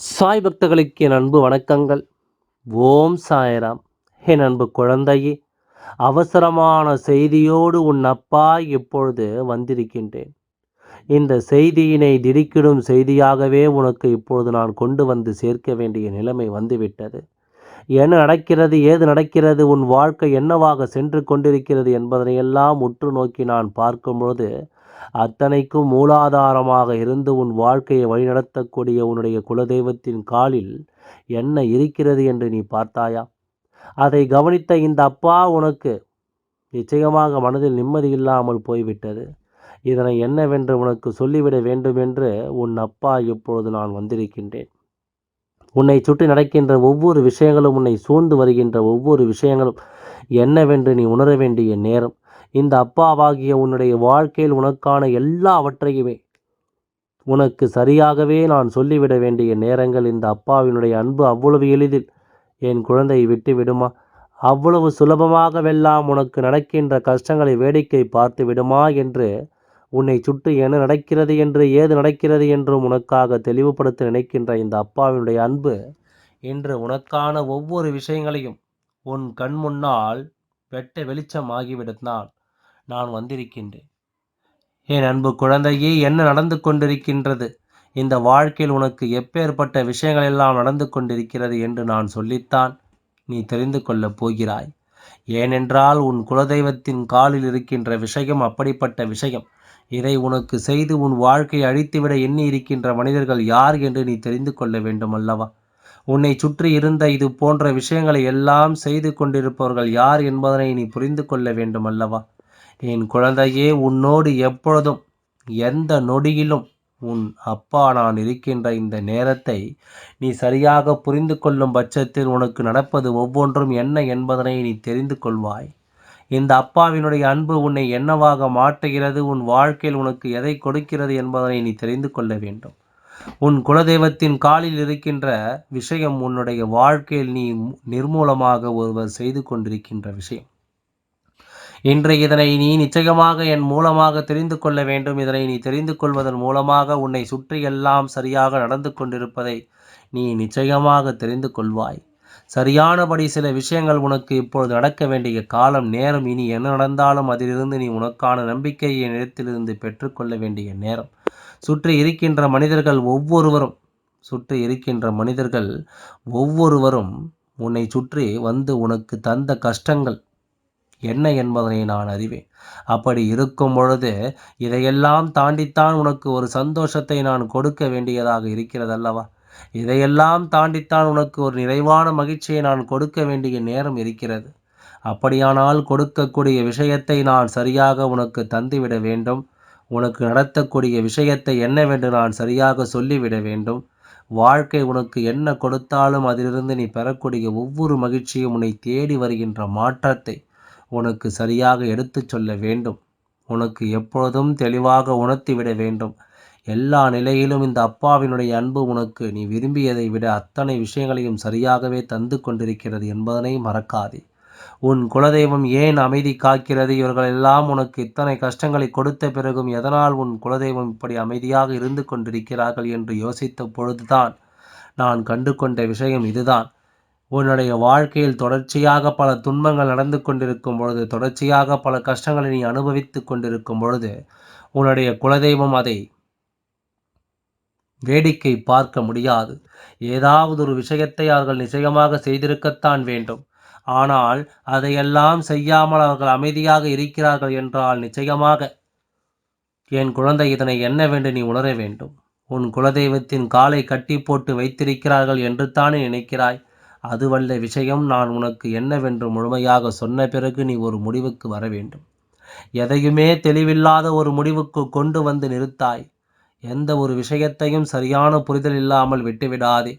சாய் பக்தர்களுக்கு என் அன்பு வணக்கங்கள். ஓம் சாய்ராம். என் அன்பு குழந்தையே அவசரமான செய்தியோடு உன் அப்பா இப்பொழுது வந்திருக்கின்றேன். இந்த செய்தியினை திடுக்கிடும் செய்தியாகவே உனக்கு இப்பொழுது நான் கொண்டு வந்து சேர்க்க வேண்டிய நிலைமை வந்துவிட்டது. என்ன நடக்கிறது ஏது நடக்கிறது உன் வாழ்க்கை என்னவாக சென்று கொண்டிருக்கிறது என்பதனையெல்லாம் உற்று நோக்கி நான் பார்க்கும்பொழுது அத்தனைக்கும் மூலாதாரமாக இருந்து உன் வாழ்க்கையை வழிநடத்தக்கூடிய உன்னுடைய குலதெய்வத்தின் காலில் என்ன இருக்கிறது என்று நீ பார்த்தாயா? அதை கவனித்த இந்த அப்பா உனக்கு நிச்சயமாக மனதில் நிம்மதி இல்லாமல் போய்விட்டது. இதனை என்னவென்று உனக்கு சொல்லிவிட வேண்டும் என்று உன் அப்பா இப்பொழுது நான் வந்திருக்கின்றேன். உன்னை சுற்றி நடக்கின்ற ஒவ்வொரு விஷயங்களும் உன்னை சூழ்ந்து வருகின்ற ஒவ்வொரு விஷயங்களும் என்னவென்று நீ உணர வேண்டிய நேரம். இந்த அப்பாவாகிய உன்னுடைய வாழ்க்கையில் உனக்கான எல்லாவற்றையுமே உனக்கு சரியாகவே நான் சொல்லிவிட வேண்டிய நேரங்கள் இந்த அப்பாவினுடைய அன்பு அவ்வளவு எளிதில் என் குழந்தையை விட்டு விடுமா? அவ்வளவு சுலபமாகவெல்லாம் உனக்கு நடக்கின்ற கஷ்டங்களை வேடிக்கை பார்த்து விடுமா என்று உன்னை சுற்றி என்ன நடக்கிறது என்று ஏது நடக்கிறது என்றும் உனக்காக தெளிவுபடுத்த நினைக்கின்ற இந்த அப்பாவினுடைய அன்பு இன்று உனக்கான ஒவ்வொரு விஷயங்களையும் உன் கண் முன்னால் வெட்ட வெளிச்சமாகிவிடுத்தான். நான் வந்திருக்கின்றேன். என் அன்பு குழந்தையே என்ன நடந்து கொண்டிருக்கின்றது? இந்த வாழ்க்கையில் உனக்கு எப்பேற்பட்ட விஷயங்கள் எல்லாம் நடந்து கொண்டிருக்கிறது என்று நான் சொல்லித்தான் நீ தெரிந்து கொள்ளப் போகிறாய். ஏனென்றால் உன் குலதெய்வத்தின் காலில் இருக்கின்ற விஷயம் அப்படிப்பட்ட விஷயம். இதை உனக்கு செய்து உன் வாழ்க்கையை அழித்துவிட எண்ணி இருக்கின்ற மனிதர்கள் யார் என்று நீ தெரிந்து கொள்ள வேண்டும் அல்லவா உன்னை சுற்றி இருந்த இது போன்ற விஷயங்களை எல்லாம் செய்து கொண்டிருப்பவர்கள் யார் என்பதனை நீ புரிந்து கொள்ள வேண்டும் அல்லவா என் குழந்தையே உன்னோடு எப்பொழுதும் எந்த நொடியிலும் உன் அப்பா நான் இருக்கின்ற இந்த நேரத்தை நீ சரியாக புரிந்து கொள்ளும் பட்சத்தில் உனக்கு நடப்பது ஒவ்வொன்றும் என்ன என்பதனை நீ தெரிந்து கொள்வாய். இந்த அப்பாவினுடைய அன்பு உன்னை என்னவாக மாற்றுகிறது உன் வாழ்க்கையில் உனக்கு எதை கொடுக்கிறது என்பதனை நீ தெரிந்து கொள்ள வேண்டும். உன் குலதெய்வத்தின் காலில் இருக்கின்ற விஷயம் உன்னுடைய வாழ்க்கையில் நீ நிர்மூலமாக ஒருவர் செய்து கொண்டிருக்கின்ற விஷயம். இன்று இதனை நீ நிச்சயமாக என் மூலமாக தெரிந்து கொள்ள வேண்டும். இதனை நீ தெரிந்து கொள்வதன் மூலமாக உன்னை சுற்றி எல்லாம் சரியாக நடந்து கொண்டிருப்பதை நீ நிச்சயமாக தெரிந்து கொள்வாய். சரியானபடி சில விஷயங்கள் உனக்கு இப்பொழுது நடக்க வேண்டிய காலம் நேரம் இனி என்ன நடந்தாலும் அதிலிருந்து நீ உனக்கான நம்பிக்கையை நிலத்திலிருந்து பெற்றுக்கொள்ள வேண்டிய நேரம். சுற்றி இருக்கின்ற மனிதர்கள் ஒவ்வொருவரும் சுற்றி இருக்கின்ற மனிதர்கள் ஒவ்வொருவரும் உன்னை சுற்றி வந்து உனக்கு தந்த கஷ்டங்கள் என்ன என்பதனை நான் அறிவேன். அப்படி இருக்கும் பொழுது இதையெல்லாம் தாண்டித்தான் உனக்கு ஒரு சந்தோஷத்தை நான் கொடுக்க வேண்டியதாக இருக்கிறது அல்லவா இதையெல்லாம் தாண்டித்தான் உனக்கு ஒரு நிறைவான மகிழ்ச்சியை நான் கொடுக்க வேண்டிய நேரம் இருக்கிறது. அப்படியானால் கொடுக்கக்கூடிய விஷயத்தை நான் சரியாக உனக்கு தந்துவிட வேண்டும். உனக்கு நடத்தக்கூடிய விஷயத்தை என்னவென்று நான் சரியாக சொல்லிவிட வேண்டும். வாழ்க்கை உனக்கு என்ன கொடுத்தாலும் அதிலிருந்து நீ பெறக்கூடிய ஒவ்வொரு மகிழ்ச்சியும் உன்னை தேடி வருகின்ற மாற்றத்தை உனக்கு சரியாக எடுத்துச் சொல்ல வேண்டும். உனக்கு எப்பொழுதும் தெளிவாக உணர்த்திவிட வேண்டும். எல்லா நிலையிலும் இந்த அப்பாவினுடைய அன்பு உனக்கு நீ விரும்பியதை விட அத்தனை விஷயங்களையும் சரியாகவே தந்து கொண்டிருக்கிறது என்பதனை மறக்காதே. உன் குலதெய்வம் ஏன் அமைதி காக்கிறது? இவர்கள் எல்லாம் உனக்கு இத்தனை கஷ்டங்களை கொடுத்த பிறகும் எதனால் உன் குலதெய்வம் இப்படி அமைதியாக இருந்து கொண்டிருக்கிறார்கள் என்று யோசித்த பொழுதுதான் நான் கண்டு கொண்ட விஷயம் இதுதான். உன்னுடைய வாழ்க்கையில் தொடர்ச்சியாக பல துன்பங்கள் நடந்து கொண்டிருக்கும் பொழுது தொடர்ச்சியாக பல கஷ்டங்களை நீ அனுபவித்து கொண்டிருக்கும் பொழுது உன்னுடைய குலதெய்வம் அதை வேடிக்கை பார்க்க முடியாது. ஏதாவது ஒரு விஷயத்தை அவர்கள் நிச்சயமாக செய்திருக்கத்தான் வேண்டும். ஆனால் அதையெல்லாம் செய்யாமல் அவர்கள் அமைதியாக இருக்கிறார்கள் என்றால் நிச்சயமாக என் குழந்தை இதனை என்னவென்று நீ உணர வேண்டும். உன் குலதெய்வத்தின் காலை கட்டி போட்டு வைத்திருக்கிறார்கள் என்று தானே நினைக்கிறாய்? அதுவல்ல விஷயம் நான் உனக்கு என்னவென்று முழுமையாக சொன்ன பிறகு நீ ஒரு முடிவுக்கு வர வேண்டும். எதையுமே தெளிவில்லாத ஒரு முடிவுக்கு கொண்டு வந்து நிறுத்தாய். எந்த ஒரு விஷயத்தையும் சரியான புரிதல் இல்லாமல் விட்டுவிடாதே.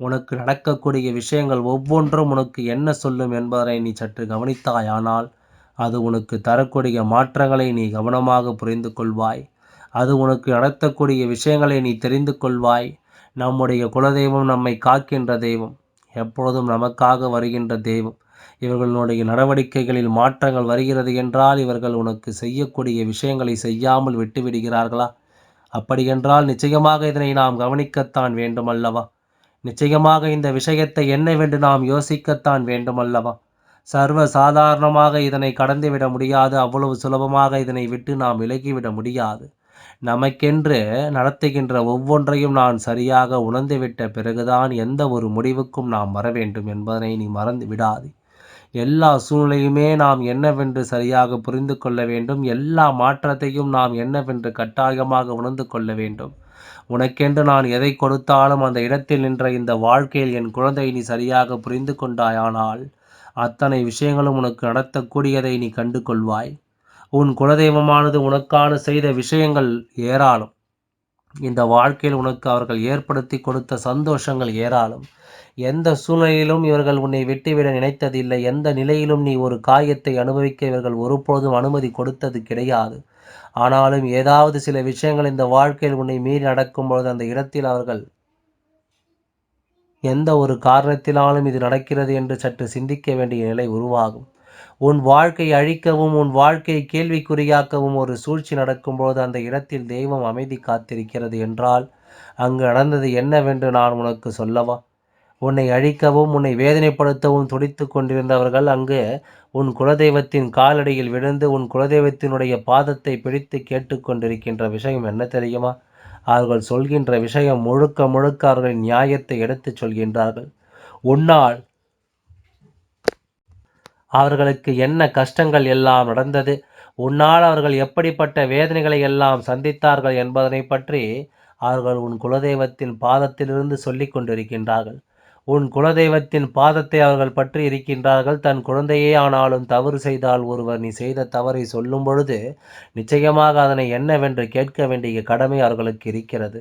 உனக்கு நடக்கக்கூடிய விஷயங்கள் ஒவ்வொன்றும் உனக்கு என்ன சொல்லும் என்பதை நீ சற்று கவனித்தாயானால் அது உனக்கு தரக்கூடிய மாற்றங்களை நீ கவனமாக புரிந்து கொள்வாய். அது உனக்கு நடத்தக்கூடிய விஷயங்களை நீ தெரிந்து கொள்வாய். நம்முடைய குலதெய்வம் நம்மை காக்கின்ற தெய்வம். எப்பொழுதும் நமக்காக வருகின்ற தெய்வம். இவர்களுடைய நடவடிக்கைகளில் மாற்றங்கள் வருகிறது என்றால் இவர்கள் உனக்கு செய்யக்கூடிய விஷயங்களை செய்யாமல் விட்டுவிடுகிறார்களா? அப்படியென்றால் நிச்சயமாக இதனை நாம் கவனிக்கத்தான் வேண்டுமல்லவா? நிச்சயமாக இந்த விஷயத்தை என்னவென்று நாம் யோசிக்கத்தான் வேண்டுமல்லவா? சர்வ சாதாரணமாக இதனை கடந்துவிட முடியாது அவ்வளவு சுலபமாக இதனை விட்டு நாம் விலகிவிட முடியாது. நமக்கென்று நடத்துகின்ற ஒவ்வொன்றையும் நான் சரியாக உணர்ந்துவிட்ட பிறகுதான் எந்த ஒரு முடிவுக்கும் நாம் வர வேண்டும் என்பதனை நீ மறந்து விடாது. எல்லா சூழ்நிலையுமே நாம் என்னவென்று சரியாக புரிந்து கொள்ள வேண்டும். எல்லா மாற்றத்தையும் நாம் என்னவென்று கட்டாயமாக உணர்ந்து கொள்ள வேண்டும். உனக்கென்று நான் எதை கொடுத்தாலும் அந்த இடத்தில் நின்ற இந்த வாழ்க்கையில் என் குழந்தை நீ சரியாக புரிந்து கொண்டாயானால் அத்தனை விஷயங்களும் உனக்கு நடத்தக்கூடியதை நீ கண்டு கொள்வாய் உன் குலதெய்வமானது உனக்கான செய்த விஷயங்கள் ஏராளம். இந்த வாழ்க்கையில் உனக்கு அவர்கள் ஏற்படுத்தி கொடுத்த சந்தோஷங்கள் ஏராளம். எந்த சூழ்நிலையிலும் இவர்கள் உன்னை விட்டுவிட நினைத்ததில்லை. எந்த நிலையிலும் நீ ஒரு காயத்தை அனுபவிக்க இவர்கள் ஒருபோதும் அனுமதி கொடுத்தது கிடையாது. ஆனாலும் ஏதாவது சில விஷயங்கள் இந்த வாழ்க்கையில் உன்னை மீறி நடக்கும் பொழுது அந்த இடத்தில் அவர்கள் எந்த ஒரு காரணத்தினாலும் இது நடக்கிறது என்று சற்று சிந்திக்க வேண்டிய நிலை உருவாகும். உன் வாழ்க்கை அழிக்கவும் உன் வாழ்க்கையை கேள்விக்குறியாக்கவும் ஒரு சூழ்ச்சி நடக்கும்போது அந்த இடத்தில் தெய்வம் அமைதி காத்திருக்கிறது என்றால் அங்கு நடந்தது என்னவென்று நான் உனக்கு சொல்லவா? உன்னை அழிக்கவும் உன்னை வேதனைப்படுத்தவும் துடித்து கொண்டிருந்தவர்கள் அங்கு உன் குலதெய்வத்தின் காலடியில் விழுந்து உன் குலதெய்வத்தினுடைய பாதத்தை பிடித்து கேட்டுக்கொண்டிருக்கின்ற விஷயம் என்ன தெரியுமா? அவர்கள் சொல்கின்ற விஷயம் முழுக்க முழுக்க அவர்களின் நியாயத்தை எடுத்துச் சொல்கின்றார்கள். உன்னால் அவர்களுக்கு என்ன கஷ்டங்கள் எல்லாம் நடந்தது? உன்னால் அவர்கள் எப்படிப்பட்ட வேதனைகளை எல்லாம் சந்தித்தார்கள் என்பதனை பற்றி அவர்கள் உன் குலதெய்வத்தின் பாதத்திலிருந்து சொல்லிக் கொண்டிருக்கின்றார்கள். உன் குலதெய்வத்தின் பாதத்தை அவர்கள் பற்றி இருக்கின்றார்கள். தன் குழந்தையே ஆனாலும் தவறு செய்தால் ஒருவர் நீ செய்த தவறை சொல்லும் பொழுது நிச்சயமாக அதனை என்னவென்று கேட்க வேண்டிய கடமை அவர்களுக்கு இருக்கிறது.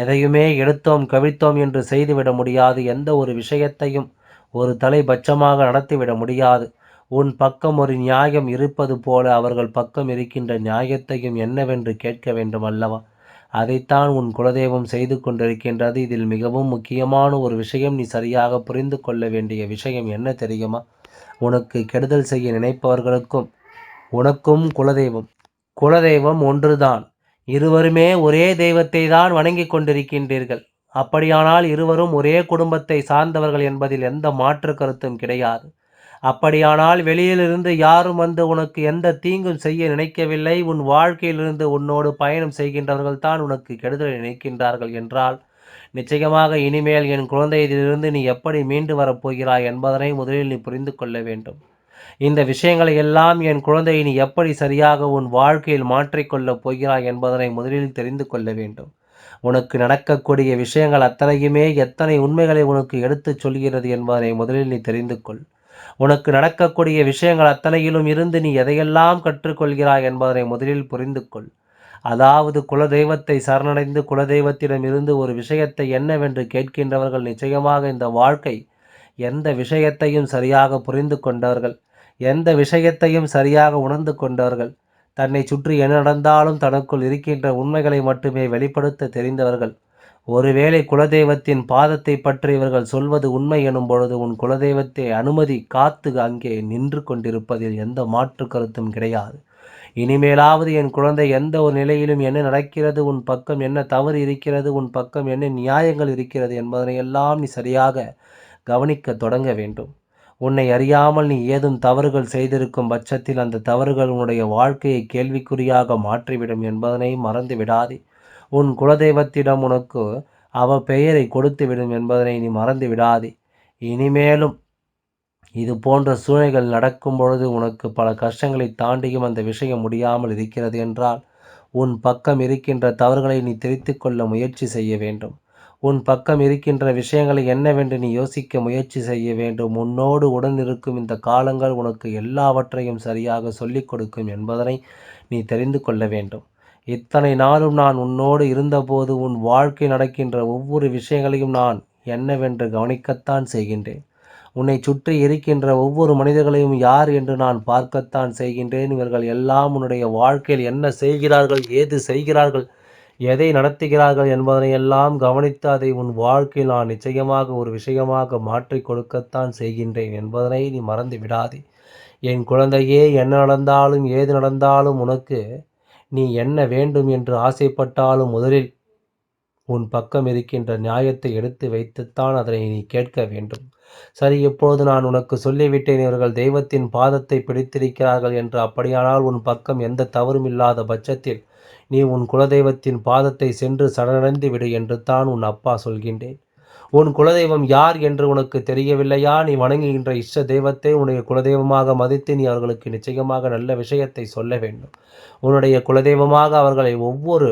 எதையுமே எடுத்தோம் கவிழ்த்தோம் என்று செய்துவிட முடியாது. எந்த ஒரு விஷயத்தையும் ஒரு தலைபட்சமாக நடத்திவிட முடியாது. உன் பக்கம் ஒரு நியாயம் இருப்பது போல அவர்கள் பக்கம் இருக்கின்ற நியாயத்தையும் என்னவென்று கேட்க வேண்டும் அல்லவா அதைத்தான் உன் குலதெய்வம் செய்து கொண்டிருக்கின்றது. இதில் மிகவும் முக்கியமான ஒரு விஷயம் நீ சரியாக புரிந்து கொள்ள வேண்டிய விஷயம் என்ன தெரியுமா? உனக்கு கெடுதல் செய்ய நினைப்பவர்களுக்கும் உனக்கும் குலதெய்வம். குலதெய்வம் ஒன்றுதான். இருவருமே ஒரே தெய்வத்தை தான் வணங்கி கொண்டிருக்கின்றீர்கள். அப்படியானால் இருவரும் ஒரே குடும்பத்தை சார்ந்தவர்கள் என்பதில் எந்த மாற்று கருத்தும் கிடையாது. அப்படியானால் வெளியிலிருந்து யாரும் வந்து உனக்கு எந்த தீங்கும் செய்ய நினைக்கவில்லை. உன் வாழ்க்கையிலிருந்து உன்னோடு பயணம் செய்கின்றவர்கள் தான் உனக்கு கெடுதலை நினைக்கின்றார்கள் என்றால் நிச்சயமாக இனிமேல் என் குழந்தையிலிருந்து நீ எப்படி மீண்டு வரப்போகிறாய் என்பதனை முதலில் நீ புரிந்து கொள்ள வேண்டும். இந்த விஷயங்களை எல்லாம் என் குழந்தையை நீ எப்படி சரியாக உன் வாழ்க்கையில் மாற்றிக்கொள்ளப் போகிறாய் என்பதனை முதலில் தெரிந்து கொள்ள வேண்டும். உனக்கு நடக்கக்கூடிய விஷயங்கள் அத்தனையுமே எத்தனை உண்மைகளை உனக்கு எடுத்துச் சொல்கிறது என்பதனை முதலில் நீ தெரிந்து கொள். உனக்கு நடக்கக்கூடிய விஷயங்கள் அத்தனையிலும் இருந்து நீ எதையெல்லாம் கற்றுக்கொள்கிறாய் என்பதனை முதலில் புரிந்து கொள். அதாவது குலதெய்வத்தை சரணடைந்து குலதெய்வத்திடம் இருந்து ஒரு விஷயத்தை என்னவென்று கேட்கின்றவர்கள் நிச்சயமாக இந்த வாழ்க்கை எந்த விஷயத்தையும் சரியாக புரிந்து கொண்டவர்கள் எந்த விஷயத்தையும் சரியாக உணர்ந்து கொண்டவர்கள் தன்னை சுற்றி என்ன நடந்தாலும் தனக்குள் இருக்கின்ற உண்மைகளை மட்டுமே வெளிப்படுத்த தெரிந்தவர்கள். ஒருவேளை குலதெய்வத்தின் பாதத்தை பற்றி இவர்கள் சொல்வது உண்மை எனும் பொழுது உன் குலதெய்வத்தை அனுமதி காத்து அங்கே நின்று கொண்டிருப்பதில் எந்த மாற்று கருத்தும் கிடையாது. இனிமேலாவது என் குழந்தை எந்த ஒரு நிலையிலும் என்ன நடக்கிறது உன் பக்கம் என்ன தவறு இருக்கிறது உன் பக்கம் என்ன நியாயங்கள் இருக்கிறது என்பதனை எல்லாம் நீ சரியாக கவனிக்க தொடங்க வேண்டும். உன்னை அறியாமல் நீ ஏதும் தவறுகள் செய்திருக்கும் பட்சத்தில் அந்த தவறுகள் உன்னுடைய வாழ்க்கையை கேள்விக்குறியாக மாற்றிவிடும் என்பதனை மறந்து விடாதே. உன் குலதெய்வத்திடம் உனக்கு அவ பெயரை கொடுத்துவிடும் என்பதனை நீ மறந்து விடாதே. இனிமேலும் இது போன்ற சூழ்நிலைகள் நடக்கும் பொழுது உனக்கு பல கஷ்டங்களை தாண்டியும் அந்த விஷயம் முடியாமல் இருக்கிறது என்றால் உன் பக்கம் இருக்கின்ற தவறுகளை நீ தெரித்து கொள்ள முயற்சி செய்ய வேண்டும். உன் பக்கம் இருக்கின்ற விஷயங்களை என்னவென்று நீ யோசிக்க முயற்சி செய்ய வேண்டும். உன்னோடு உடன் இருக்கும் இந்த காலங்கள் உனக்கு எல்லாவற்றையும் சரியாக சொல்லிக் கொடுக்கும் என்பதனை நீ தெரிந்து கொள்ள வேண்டும். இத்தனை நாளும் நான் உன்னோடு இருந்தபோது உன் வாழ்க்கை நடக்கின்ற ஒவ்வொரு விஷயங்களையும் நான் என்னவென்று கவனிக்கத்தான் செய்கின்றேன். உன்னை சுற்றி இருக்கின்ற ஒவ்வொரு மனிதர்களையும் யார் என்று நான் பார்க்கத்தான் செய்கின்றேன். இவர்கள் எல்லாம் உன்னுடைய வாழ்க்கையில் என்ன செய்கிறார்கள் ஏது செய்கிறார்கள் எதை நடத்துகிறார்கள் என்பதனையெல்லாம் கவனித்து அதை உன் வாழ்க்கையில் நான் நிச்சயமாக ஒரு விஷயமாக மாற்றிக் கொடுக்கத்தான் செய்கின்றேன் என்பதனை நீ மறந்து விடாதே. என் குழந்தையே என்ன நடந்தாலும் ஏது நடந்தாலும் உனக்கு நீ என்ன வேண்டும் என்று ஆசைப்பட்டாலும் முதலில் உன் பக்கம் இருக்கின்ற நியாயத்தை எடுத்து வைத்துத்தான் அதனை நீ கேட்க வேண்டும். சரி இப்பொழுது நான் உனக்கு சொல்லிவிட்டேன் இவர்கள் தெய்வத்தின் பாதத்தை பிடித்திருக்கிறார்கள் என்று. அப்படியானால் உன் பக்கம் எந்த தவறும் இல்லாத பட்சத்தில் நீ உன் குலதெய்வத்தின் பாதத்தை சென்று சரணடைந்து விடு என்று தான் உன் அப்பா சொல்கின்றேன். உன் குலதெய்வம் யார் என்று உனக்கு தெரியவில்லையா? நீ வணங்குகின்ற இஷ்ட தெய்வத்தை உன்னுடைய குலதெய்வமாக மதித்து நீ அவர்களுக்கு நிச்சயமாக நல்ல விஷயத்தை சொல்ல வேண்டும். உன்னுடைய குலதெய்வமாக அவர்களை ஒவ்வொரு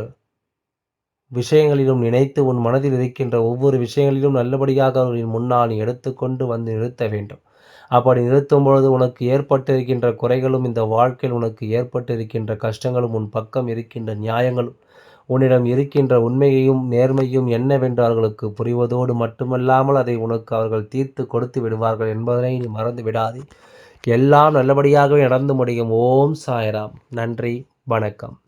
விஷயங்களிலும் நினைத்து உன் மனதில் இருக்கின்ற ஒவ்வொரு விஷயங்களிலும் நல்லபடியாக அவர்களின் முன்னால் நீ எடுத்துக்கொண்டு வந்து நிறுத்த வேண்டும். அப்படி நிறுத்தும் பொழுது உனக்கு ஏற்பட்டிருக்கின்ற குறைகளும் இந்த வாழ்க்கையில் உனக்கு ஏற்பட்டிருக்கின்ற கஷ்டங்களும் உன் பக்கம் இருக்கின்ற நியாயங்களும் உன்னிடம் இருக்கின்ற உண்மையையும் நேர்மையும் என்னவென்று அவர்களுக்கு புரிவதோடு மட்டுமல்லாமல் அதை உனக்கு அவர்கள் தீர்த்து கொடுத்து விடுவார்கள் என்பதனை நீ மறந்து விடாதே. எல்லாம் நல்லபடியாகவே நடந்து முடியும். ஓம் சாய்ராம். நன்றி. வணக்கம்.